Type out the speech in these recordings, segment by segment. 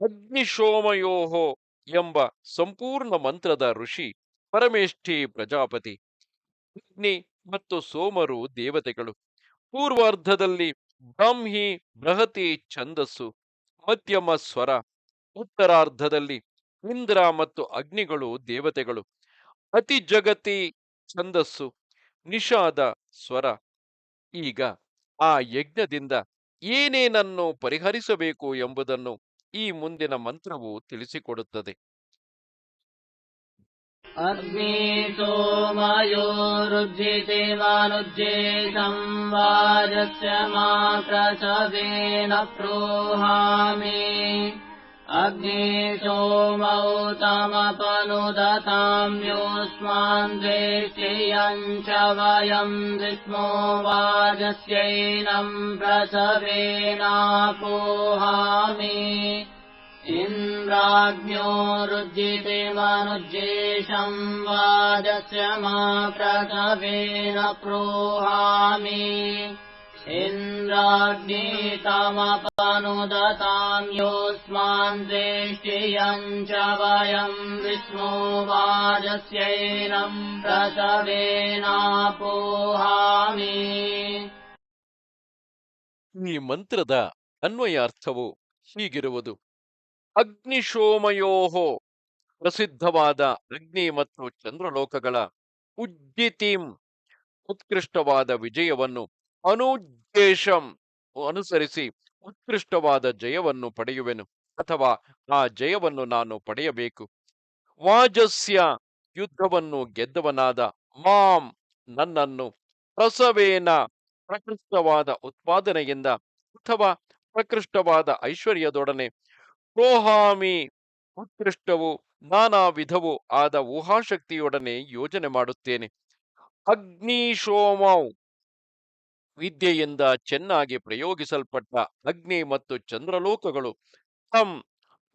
ಅಗ್ನಿಶೋಮಯೋಹೋ ಎಂಬ ಸಂಪೂರ್ಣ ಮಂತ್ರದ ಋಷಿ ಪರಮೇಷ್ಠಿ ಪ್ರಜಾಪತಿ, ಅಗ್ನಿ ಮತ್ತು ಸೋಮರು ದೇವತೆಗಳು. ಪೂರ್ವಾರ್ಧದಲ್ಲಿ ಬ್ರಾಹ್ಮಿ ಬೃಹತಿ ಛಂದಸ್ಸು, ಮಧ್ಯಮ ಸ್ವರ, ಉತ್ತರಾರ್ಧದಲ್ಲಿ ಇಂದ್ರ ಮತ್ತು ಅಗ್ನಿಗಳು ದೇವತೆಗಳು. ಅತಿ ಜಗತಿ ಛಂದಸ್ಸು, ನಿಷಾದ ಸ್ವರ. ಈಗ ಆ ಯಜ್ಞದಿಂದ ಏನೇನನ್ನು ಪರಿಹರಿಸಬೇಕು ಎಂಬುದನ್ನು ಈ ಮುಂದಿನ ಮಂತ್ರವು ತಿಳಿಸಿಕೊಡುತ್ತದೆ अग्नि सोमयोरुज्जिते मानुज्ये संवाजस्य मा प्रसवेन प्रोहामि अग्नि सोमौ तमपनुदतां योऽस्मान् द्वेष्यम् च वयम् विष्णो वाजस्यैनम् प्रसवेनापोहामि। इन्द्राज्ञो रुज्जिते मनुज्येशम् वाजस्य मा प्रसवेन प्रोहामि इन्द्राग्नितमपनुदताम् योऽस्मान् द्वेष्टियम् च वयम् विष्णो वाजस्यैनम् प्रसवेनापोहामि ಈ ಮಂತ್ರದ ಅನ್ವಯಾರ್ಥವು ಹೀಗಿರುವುದು ಅಗ್ನಿಶೋಮಯೋಹೋ ಪ್ರಸಿದ್ಧವಾದ ಅಗ್ನಿ ಮತ್ತು ಚಂದ್ರಲೋಕಗಳ ಉಜ್ಜಿತಿಂ ಉತ್ಕೃಷ್ಟವಾದ ವಿಜಯವನ್ನು ಅನುದ್ದೇಶಂ ಅನುಸರಿಸಿ ಉತ್ಕೃಷ್ಟವಾದ ಜಯವನ್ನು ಪಡೆಯುವೆನು. ಅಥವಾ ಆ ಜಯವನ್ನು ನಾನು ಪಡೆಯಬೇಕು. ವಾಜಸ್ಯ ಯುದ್ಧವನ್ನು ಗೆದ್ದವನಾದ ಮಾಂ ನನ್ನನ್ನು ಪ್ರಸವೇನ ಪ್ರಕೃಷ್ಟವಾದ ಉತ್ಪಾದನೆಯಿಂದ ಅಥವಾ ಪ್ರಕೃಷ್ಟವಾದ ಐಶ್ವರ್ಯದೊಡನೆ ಪ್ರೋಹಾಮಿ ಉತ್ಕೃಷ್ಟವು ನಾನಾ ವಿಧವೂ ಆದ ಊಹಾಶಕ್ತಿಯೊಡನೆ ಯೋಜನೆ ಮಾಡುತ್ತೇನೆ. ಅಗ್ನಿಶೋಮೌ ವಿದ್ಯೆಯಿಂದ ಚೆನ್ನಾಗಿ ಪ್ರಯೋಗಿಸಲ್ಪಟ್ಟ ಅಗ್ನಿ ಮತ್ತು ಚಂದ್ರಲೋಕಗಳು ತಂ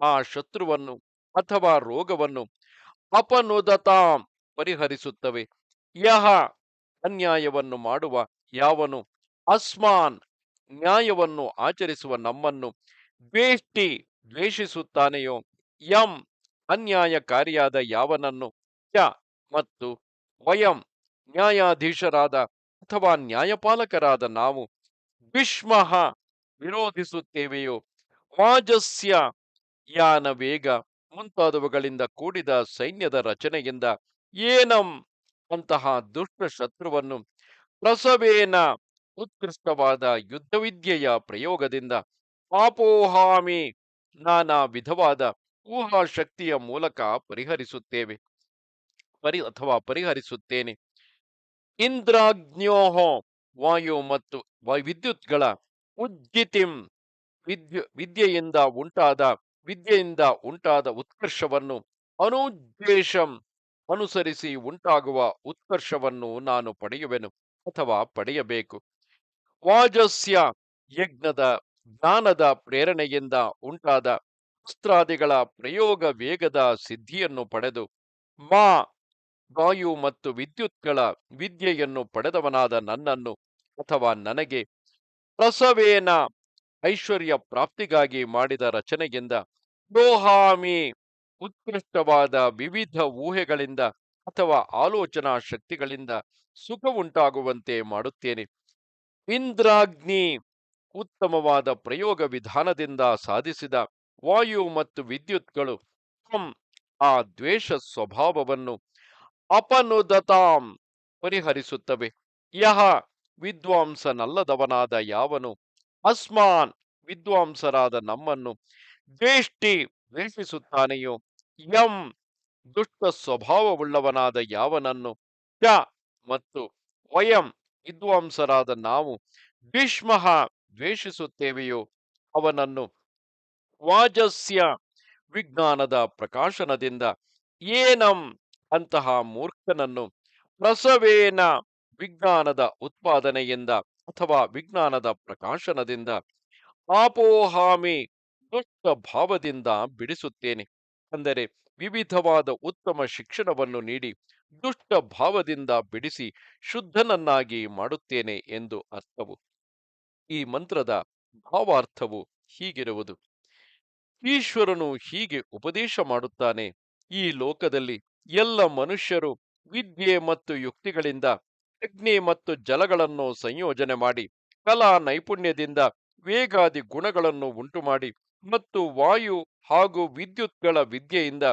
ಆ ಶತ್ರುವನ್ನು ಅಥವಾ ರೋಗವನ್ನು ಅಪನುದತಾಂ ಪರಿಹರಿಸುತ್ತವೆ. ಯಹ ಅನ್ಯಾಯವನ್ನು ಮಾಡುವ ಯಾವನು ಅಸ್ಮಾನ್ ನ್ಯಾಯವನ್ನು ಆಚರಿಸುವ ನಮ್ಮನ್ನು ದ್ವೇಷ್ಟಿ ದ್ವೇಷಿಸುತ್ತಾನೆಯೋ? ಯಂ ಅನ್ಯಾಯಕಾರಿಯಾದ ಯಾವನನ್ನು? ಯ ಮತ್ತು ವಯಂ ನ್ಯಾಯಾಧೀಶರಾದ ಅಥವಾ ನ್ಯಾಯಪಾಲಕರಾದ ನಾವು ವಿಷ್ಮಃ ವಿರೋಧಿಸುತ್ತೇವೆಯೋ? ವಾಜಸ್ಯ ಯಾನ ವೇಗ ಮುಂತಾದವುಗಳಿಂದ ಕೂಡಿದ ಸೈನ್ಯದ ರಚನೆಯಿಂದ ಏನಂ ಅಂತಹ ದುಷ್ಟ ಶತ್ರುವನ್ನು ಪ್ರಸವೇನ ಉತ್ಕೃಷ್ಟವಾದ ಯುದ್ಧವಿದ್ಯೆಯ ಪ್ರಯೋಗದಿಂದ ಪಾಪೋಹಾಮಿ ನಾನಾ ವಿಧವಾದ ಊಹಾಶಕ್ತಿಯ ಮೂಲಕ ಪರಿಹರಿಸುತ್ತೇವೆ. ಪರಿ ಅಥವಾ ಪರಿಹರಿಸುತ್ತೇನೆ. ಇಂದ್ರಾಜ್ಞೋಹೋ ವಾಯು ಮತ್ತು ವಿದ್ಯುತ್ಗಳ ಉಜ್ಜಿತಿಂ ವಿದ್ಯು, ವಿದ್ಯೆಯಿಂದ ಉಂಟಾದ ವಿದ್ಯೆಯಿಂದ ಉಂಟಾದ ಉತ್ಕರ್ಷವನ್ನು ಅನುದ್ವೇಷಂ ಅನುಸರಿಸಿ ಉಂಟಾಗುವ ಉತ್ಕರ್ಷವನ್ನು ನಾನು ಪಡೆಯುವೆನು ಅಥವಾ ಪಡೆಯಬೇಕು. ವಾಜಸ್ಯ ಯಜ್ಞದ ಜ್ಞಾನದ ಪ್ರೇರಣೆಯಿಂದ ಉಂಟಾದ ಅಸ್ತ್ರಾದಿಗಳ ಪ್ರಯೋಗ ವೇಗದ ಸಿದ್ಧಿಯನ್ನು ಪಡೆದು ಮಾ ವಾಯು ಮತ್ತು ವಿದ್ಯುತ್ಗಳ ವಿದ್ಯೆಯನ್ನು ಪಡೆದವನಾದ ನನ್ನನ್ನು ಅಥವಾ ನನಗೆ ಪ್ರಸವೇನ ಐಶ್ವರ್ಯ ಪ್ರಾಪ್ತಿಗಾಗಿ ಮಾಡಿದ ರಚನೆಯಿಂದ ಪ್ರೋಹಾಮಿ ಉತ್ಕೃಷ್ಟವಾದ ವಿವಿಧ ಊಹೆಗಳಿಂದ ಅಥವಾ ಆಲೋಚನಾ ಶಕ್ತಿಗಳಿಂದ ಸುಖವುಂಟಾಗುವಂತೆ ಮಾಡುತ್ತೇನೆ. ಇಂದ್ರಾಗ್ನಿ ಉತ್ತಮವಾದ ಪ್ರಯೋಗ ವಿಧಾನದಿಂದ ಸಾಧಿಸಿದ ವಾಯು ಮತ್ತು ವಿದ್ಯುತ್ಗಳು ಆ ದ್ವೇಷ ಸ್ವಭಾವವನ್ನು ಅಪನುದತಾಂ ಪರಿಹರಿಸುತ್ತವೆ. ಯಹ ವಿದ್ವಾಂಸನಲ್ಲದವನಾದ ಯಾವನು? ಅಸ್ಮಾನ್ ವಿದ್ವಾಂಸರಾದ ನಮ್ಮನ್ನು ದ್ವೇಷ್ಟಿ ದ್ವೇಷಿಸುತ್ತಾನೆಯೋ? ಯಂ ದುಷ್ಟ ಸ್ವಭಾವವುಳ್ಳವನಾದ ಯಾವನನ್ನು? ಚ ಮತ್ತು ವಯಂ ವಿದ್ವಾಂಸರಾದ ನಾವು ಭೀಷ್ಮ ದ್ವೇಷಿಸುತ್ತೇವೆಯೋ? ಅವನನ್ನು ವಾಜಸ್ಯ ವಿಜ್ಞಾನದ ಪ್ರಕಾಶನದಿಂದ ಏನಂ ಅಂತಹ ಮೂರ್ಖನನ್ನು ಪ್ರಸವೇನ ವಿಜ್ಞಾನದ ಉತ್ಪಾದನೆಯಿಂದ ಅಥವಾ ವಿಜ್ಞಾನದ ಪ್ರಕಾಶನದಿಂದ ಆಪೋಹಾಮಿ ದುಷ್ಟ ಭಾವದಿಂದ ಬಿಡಿಸುತ್ತೇನೆ. ಅಂದರೆ ವಿವಿಧವಾದ ಉತ್ತಮ ಶಿಕ್ಷಣವನ್ನು ನೀಡಿ ದುಷ್ಟ ಭಾವದಿಂದ ಬಿಡಿಸಿ ಶುದ್ಧನನ್ನಾಗಿ ಮಾಡುತ್ತೇನೆ ಎಂದು ಅರ್ಥವು. ಈ ಮಂತ್ರದ ಭಾವಾರ್ಥವು ಹೀಗಿರುವುದು. ಈಶ್ವರನು ಹೀಗೆ ಉಪದೇಶ ಮಾಡುತ್ತಾನೆ. ಈ ಲೋಕದಲ್ಲಿ ಎಲ್ಲ ಮನುಷ್ಯರು ವಿದ್ಯೆ ಮತ್ತು ಯುಕ್ತಿಗಳಿಂದ ಅಗ್ನಿ ಮತ್ತು ಜಲಗಳನ್ನು ಸಂಯೋಜನೆ ಮಾಡಿ, ಕಲಾ ನೈಪುಣ್ಯದಿಂದ ವೇಗಾದಿ ಗುಣಗಳನ್ನು ಉಂಟುಮಾಡಿ ಮತ್ತು ವಾಯು ಹಾಗೂ ವಿದ್ಯುತ್ಗಳ ವಿದ್ಯೆಯಿಂದ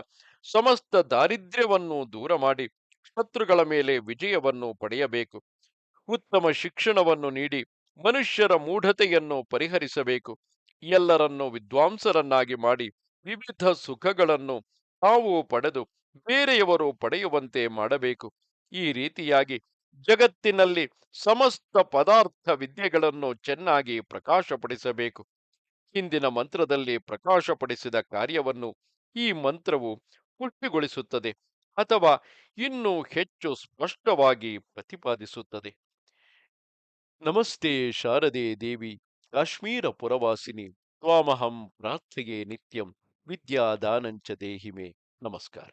ಸಮಸ್ತ ದಾರಿದ್ರ್ಯವನ್ನು ದೂರ ಮಾಡಿ ಶತ್ರುಗಳ ಮೇಲೆ ವಿಜಯವನ್ನು ಪಡೆಯಬೇಕು. ಉತ್ತಮ ಶಿಕ್ಷಣವನ್ನು ನೀಡಿ ಮನುಷ್ಯರ ಮೂಢತೆಯನ್ನು ಪರಿಹರಿಸಬೇಕು. ಎಲ್ಲರನ್ನು ವಿದ್ವಾಂಸರನ್ನಾಗಿ ಮಾಡಿ ವಿವಿಧ ಸುಖಗಳನ್ನು ತಾವು ಪಡೆದು ಬೇರೆಯವರು ಪಡೆಯುವಂತೆ ಮಾಡಬೇಕು. ಈ ರೀತಿಯಾಗಿ ಜಗತ್ತಿನಲ್ಲಿ ಸಮಸ್ತ ಪದಾರ್ಥ ವಿದ್ಯೆಗಳನ್ನು ಚೆನ್ನಾಗಿ ಪ್ರಕಾಶಪಡಿಸಬೇಕು. ಹಿಂದಿನ ಮಂತ್ರದಲ್ಲಿ ಪ್ರಕಾಶಪಡಿಸಿದ ಕಾರ್ಯವನ್ನು ಈ ಮಂತ್ರವು ಪುಷ್ಟಿಗೊಳಿಸುತ್ತದೆ ಅಥವಾ ಇನ್ನೂ ಹೆಚ್ಚು ಸ್ಪಷ್ಟವಾಗಿ ಪ್ರತಿಪಾದಿಸುತ್ತದೆ. ನಮಸ್ತೆ ಶಾರದೆ ದೇವಿ, ಕಾಶ್ಮೀರ ಪುರವಾಸಿನಿ, ತ್ವಾಮಹಂ ಪ್ರಾರ್ಥೆಗೆ ನಿತ್ಯಂ, ವಿದ್ಯಾದಾನಂಚ ದೇಹಿಮೆ. ನಮಸ್ಕಾರ.